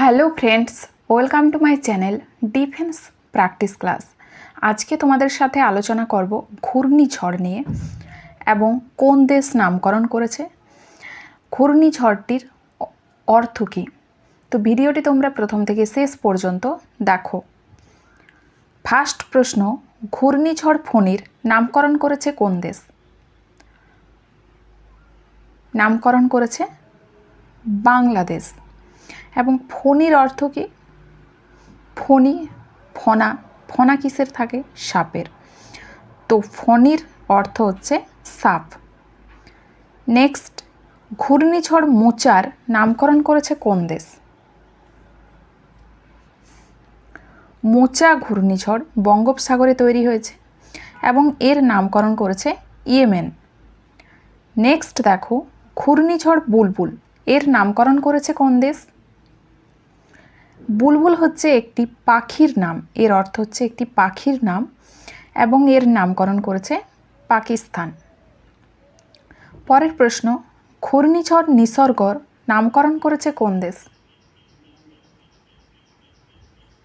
Hello friends, welcome to my channel defence practice class. আজকে তোমাদের সাথে আলোচনা করব ঘূর্ণিঝড় নিয়ে এবং কোন দেশ নামকরণ করেছে। ঘূর্ণিঝড়টির অর্থ কী? তো ভিডিওটি তোমরা প্রথম থেকে শেষ পর্যন্ত দেখো। ফার্স্ট প্রশ্ন ঘূর্ণিঝড় ফণির নামকরণ করেছে কোন দেশ? নামকরণ করেছে বাংলাদেশ। এবং ফণির অর্থ কী? ফণি ফনা ফনা কিসের থাকে? সাপের। তো ফণির অর্থ হচ্ছে সাপ। নেক্সট ঘূর্ণিঝড় মোচার নামকরণ করেছে কোন দেশ? মোচা ঘূর্ণিঝড় বঙ্গোপসাগরে তৈরি হয়েছে এবং এর নামকরণ করেছে ইয়েমেন। নেক্সট দেখো, ঘূর্ণিঝড় বুলবুল, এর নামকরণ করেছে কোন দেশ? বুলবুল হচ্ছে একটি পাখির নাম। এর অর্থ হচ্ছে একটি পাখির নাম এবং এর নামকরণ করেছে পাকিস্তান। পরের প্রশ্ন, ঘূর্ণিঝড় নিসর্গর নামকরণ করেছে কোন দেশ?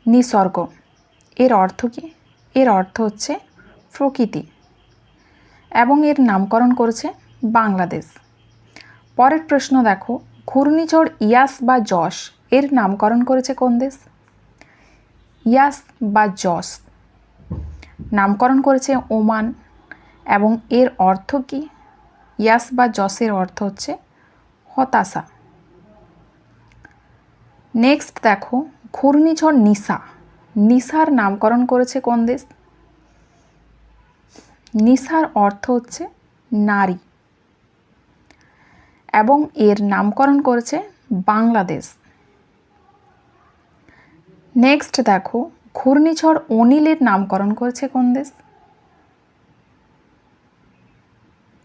নিসর্গ। এর অর্থ কি? এর অর্থ হচ্ছে প্রকৃতি। এবং এর নামকরণ করেছে বাংলাদেশ। পরের প্রশ্ন দেখো, ঘূর্ণিঝড় ইয়াস বা যশ এর নামকরণ করেছে কোন দেশ? ইয়াস বা যশ নামকরণ করেছে ওমান এবং এর অর্থ কি? ইয়াস বা যশের অর্থ হচ্ছে হতাশা। নেক্সট দেখো, ঘূর্ণিঝড় নিশা নিশার নামকরণ করেছে কোন দেশ? নিশার অর্থ হচ্ছে নারী। এবং এর নামকরণ করেছে বাংলাদেশ। নেক্সট দেখো, ঘূর্ণিঝড় অনিলের নামকরণ করেছে কোন দেশ?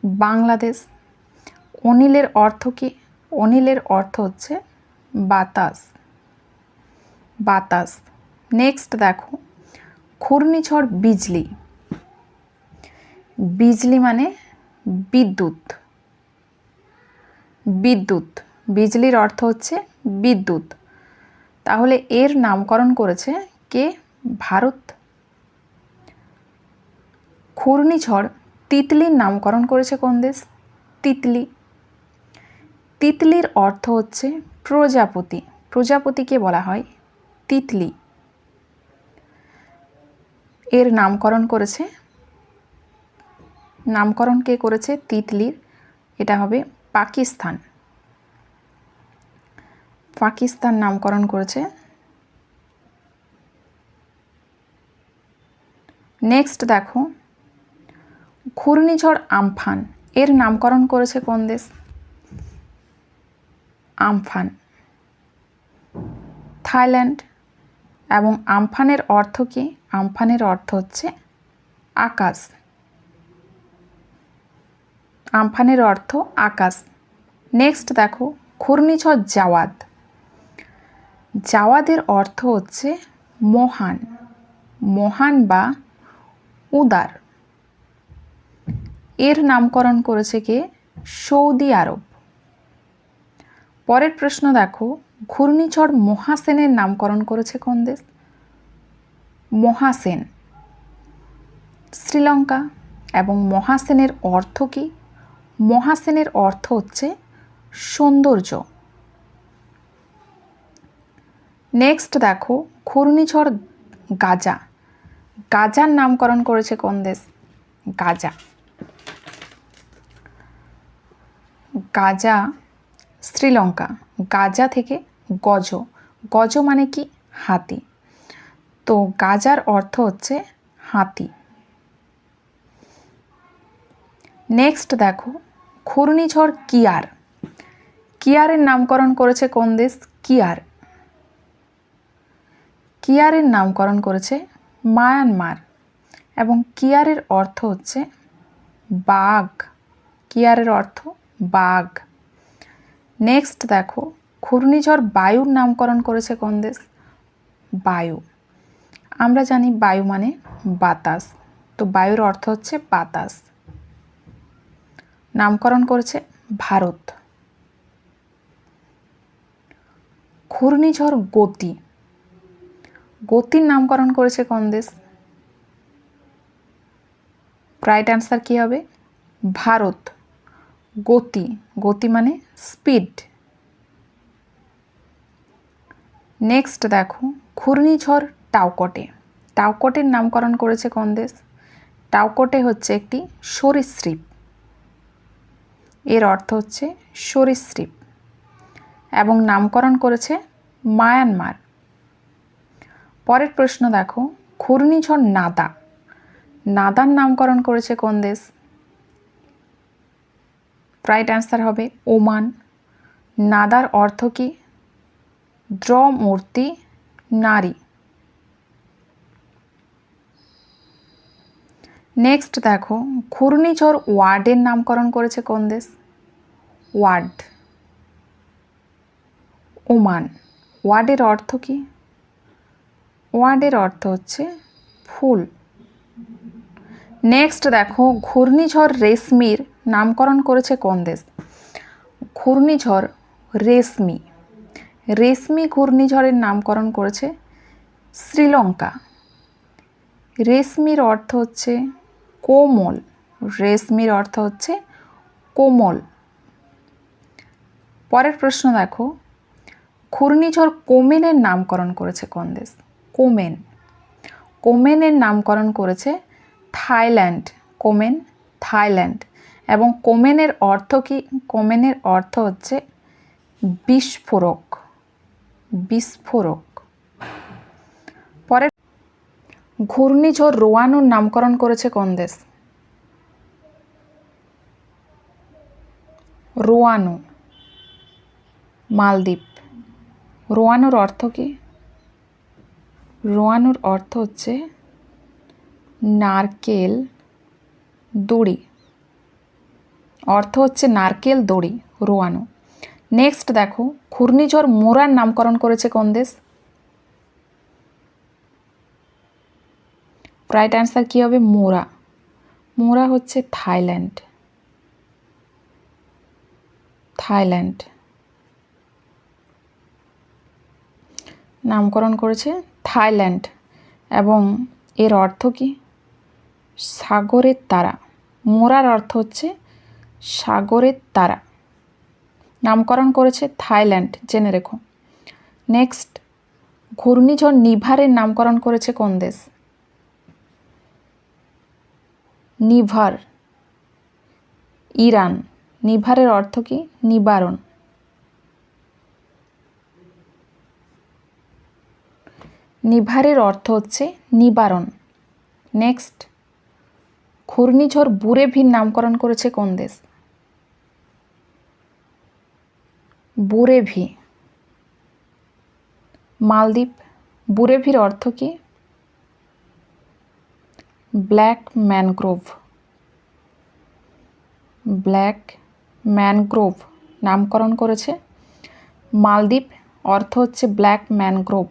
বাংলাদেশ। অনিলের অর্থ কি? অনিলের অর্থ হচ্ছে বাতাস। বাতাস। নেক্সট দেখো, ঘূর্ণিঝড় বিজলি। বিজলি মানে বিদ্যুৎ। বিদ্যুৎ। বিজলির অর্থ হচ্ছে বিদ্যুৎ। তাহলে এর নামকরণ করেছে কে? ভারত। ঘূর্ণিঝড় তিতলির নামকরণ করেছে কোন দেশ? তিতলি। তিতলির অর্থ হচ্ছে প্রজাপতি। প্রজাপতিকে বলা হয়? তিতলি। এর নামকরণ করেছে? নামকরণ কে করেছে? তিতলির। এটা হবে পাকিস্তান। পাকিস্তান নামকরণ করেছে। নেক্সট দেখো, ঘূর্ণিঝড় আমফান। এর নামকরণ করেছে কোন দেশ? আমফান। থাইল্যান্ড। এবং আমফানের অর্থ কি? আমফানের অর্থ হচ্ছে আকাশ। আমফানের অর্থ আকাশ। নেক্সট দেখো, ঘূর্ণিঝড় জাওয়াদ জাওয়াদের অর্থ হচ্ছে মহান। মহান বা উদার। এর নামকরণ করেছে কে? সৌদি আরব। পরের প্রশ্ন দেখো, ঘূর্ণিঝড় মহাসেনের নামকরণ করেছে কোন দেশ? মহাসেন। শ্রীলঙ্কা। এবং মহাসেনের অর্থ কি? মহাসেনের অর্থ হচ্ছে সৌন্দর্য। নেক্সট দেখো, ঘূর্ণিঝড় গাজা। গাজার নামকরণ করেছে কোন দেশ? গাজা। গাজা শ্রীলঙ্কা। গাজা থেকে গজ। গজ মানে কি? হাতি। তো গাজার অর্থ হচ্ছে হাতি। নেক্সট দেখো, ঘূর্ণিঝড় কিয়ার। কিয়ারের নামকরণ করেছে কোন দেশ? কিয়ার। কিয়ারের নামকরণ করেছে মায়ানমার এবং কিয়ারের অর্থ হচ্ছে বাঘ। কিয়ারের অর্থ বাঘ। নেক্সট দেখো, ঘূর্ণিঝড় বায়ুর নামকরণ করেছে কোন দেশ? বায়ু। আমরা জানি বায়ু মানে বাতাস। তো বায়ুর অর্থ হচ্ছে বাতাস। নামকরণ করেছে ভারত। ঘূর্ণিঝড় গতি। গতির নামকরণ করেছে কোন দেশ? রাইট অ্যান্সার কী হবে? ভারত। গতি। গতি মানে স্পিড নেক্সট দেখো, ঘূর্ণিঝড় টাউকটে। টাউকটের নামকরণ করেছে কোন দেশ? টাউকটে হচ্ছে একটি সরীসৃপ। এর অর্থ হচ্ছে সরীসৃপ। এবং নামকরণ করেছে মায়ানমার। পরের প্রশ্ন দেখো, ঘূর্ণিঝড় নাদা। নাদার নামকরণ করেছে কোন দেশ? রাইট অ্যান্সার হবে ওমান। নাদার অর্থ কি? দ্রমূর্তি নারী। নেক্সট দেখো, ঘূর্ণিঝড় ওয়ার্ডের নামকরণ করেছে কোন দেশ? ওয়ার্ড। ওমান। ওয়ার্ডের অর্থ কি? ওয়ার্ডের অর্থ হচ্ছে ফুল। নেক্সট দেখো, ঘূর্ণিঝড় রেশমির নামকরণ করেছে কোন দেশ? ঘূর্ণিঝড় রেশমি। রেশমি ঘূর্ণিঝড়ের নামকরণ করেছে শ্রীলঙ্কা। রেশমির অর্থ হচ্ছে কোমল। রেশমির অর্থ হচ্ছে কোমল। পরের প্রশ্ন দেখো, ঘূর্ণিঝড় কোমেনের নামকরণ করেছে কোন দেশ? কোমেন। কোমেনের নামকরণ করেছে থাইল্যান্ড। Komen, Thailand. এবং কোমেনের অর্থ কি? কোমেনের অর্থ হচ্ছে বিস্ফোরক। বিস্ফোরক। পরে ঘূর্ণিঝড় রোয়ানুর নামকরণ করেছে কোন দেশ? রোয়ানু। মালদ্বীপ। রোয়ানোর অর্থ কি? রোয়ানুর অর্থ হচ্ছে নারকেল দড়ি। অর্থ হচ্ছে নারকেল দড়ি, রোয়ানো। নেক্সট দেখো, ঘূর্ণিঝড় মোরার নামকরণ করেছে কোন দেশ? রাইট অ্যান্সার কী হবে? মোরা। মোরা হচ্ছে থাইল্যান্ড। থাইল্যান্ড। নামকরণ করেছে থাইল্যান্ড। এবং এর অর্থ কি? সাগরের তারা। মোরার অর্থ হচ্ছে সাগরের তারা। নামকরণ করেছে থাইল্যান্ড, জেনে রেখো। নেক্সট, ঘূর্ণিঝড় নিভারের নামকরণ করেছে কোন দেশ? নিভার। ইরান। নিভারের অর্থ কি? নিবারণ। নিভারের অর্থ হচ্ছে নিবারণ। নেক্সট ঘূর্ণিঝড় বুড়ে বুরেভির নামকরণ করেছে কোন দেশ? বুরেভি। মালদ্বীপ, বুরেভির অর্থ কি? ব্ল্যাক ম্যানগ্রোভ ব্ল্যাক ম্যানগ্রোভ নামকরণ করেছে। মালদ্বীপ অর্থ হচ্ছে ব্ল্যাক ম্যানগ্রোভ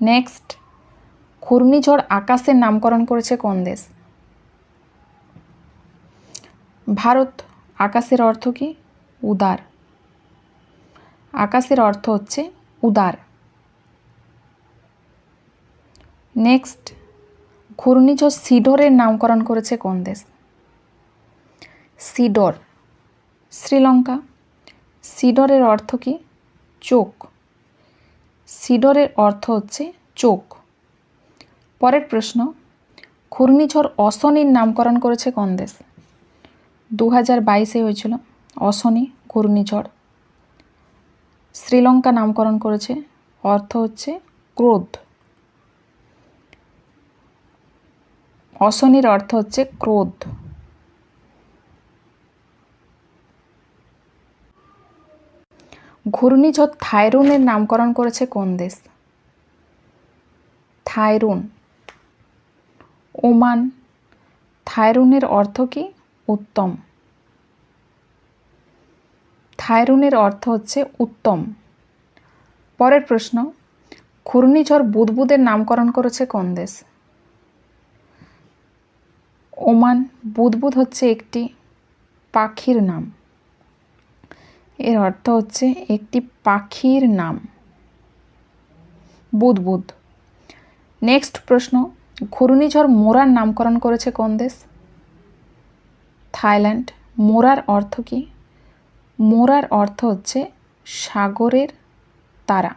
নেক্সট ঘূর্ণিঝড় আকাশের নামকরণ করেছে কোন দেশ? ভারত, আকাশের অর্থ কি? উদার। আকাশের অর্থ হচ্ছে উদার। নেক্সট ঘূর্ণিঝড় সিডরের নামকরণ করেছে কোন দেশ? সিডর, শ্রীলঙ্কা। সিডরের অর্থ কি? চোখ। সিডরের অর্থ হচ্ছে চোখ। পরের প্রশ্ন, ঘূর্ণিঝড় অশনির নামকরণ করেছে কোন দেশ? দু হাজার বাইশে হয়েছিল অশনি ঘূর্ণিঝড়। শ্রীলঙ্কা নামকরণ করেছে, অর্থ হচ্ছে ক্রোধ। অশনির অর্থ হচ্ছে ক্রোধ। ঘূর্ণিঝড় থাইরুনের নামকরণ করেছে কোন দেশ? থাইরুন। ওমান। থাইরুনের অর্থ কি? উত্তম। থাইরুনের অর্থ হচ্ছে উত্তম। পরের প্রশ্ন, ঘূর্ণিঝড় বুদবুদের নামকরণ করেছে কোন দেশ? ওমান। বুদবুদ হচ্ছে একটি পাখির নাম। এর অর্থ হচ্ছে একটি পাখির নাম। বুদবুদ নেক্সট প্রশ্ন, ঘূর্ণিঝড় মোরার নামকরণ করেছে কোন দেশ? থাইল্যান্ড। মোরার অর্থ কি? মোরার অর্থ হচ্ছে সাগরের তারা।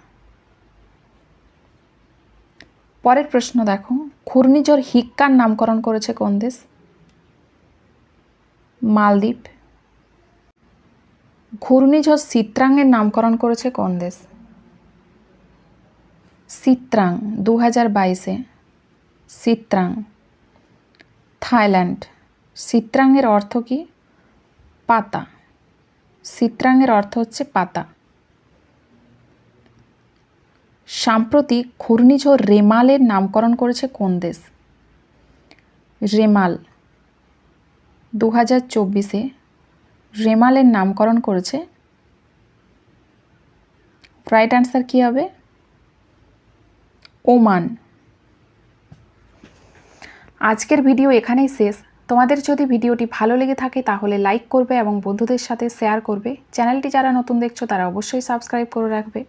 পরের প্রশ্ন দেখো, ঘূর্ণিঝড় হিক্কার নামকরণ করেছে কোন দেশ? মালদ্বীপ। ঘূর্ণিঝড় চিত্রাঙ্গের নামকরণ করেছে কোন দেশ? সিত্রাং দু হাজার বাইশে। সিত্রাং, থাইল্যান্ড। চিত্রাঙ্গের অর্থ কি? পাতা। চিত্রাঙ্গের অর্থ হচ্ছে পাতা। সাম্প্রতিক ঘূর্ণিঝড় রেমালের নামকরণ করেছে কোন দেশ? রেমাল দু হাজার চব্বিশে। রেমালের নামকরণ করেছে। রাইট অ্যান্সার কী হবে? ওমান। আজকের ভিডিও এখানেই শেষ। তোমাদের যদি ভিডিওটি ভালো লেগে থাকে তাহলে লাইক করবে এবং বন্ধুদের সাথে শেয়ার করবে। চ্যানেলটি যারা নতুন দেখছ তারা অবশ্যই সাবস্ক্রাইব করে রাখবে।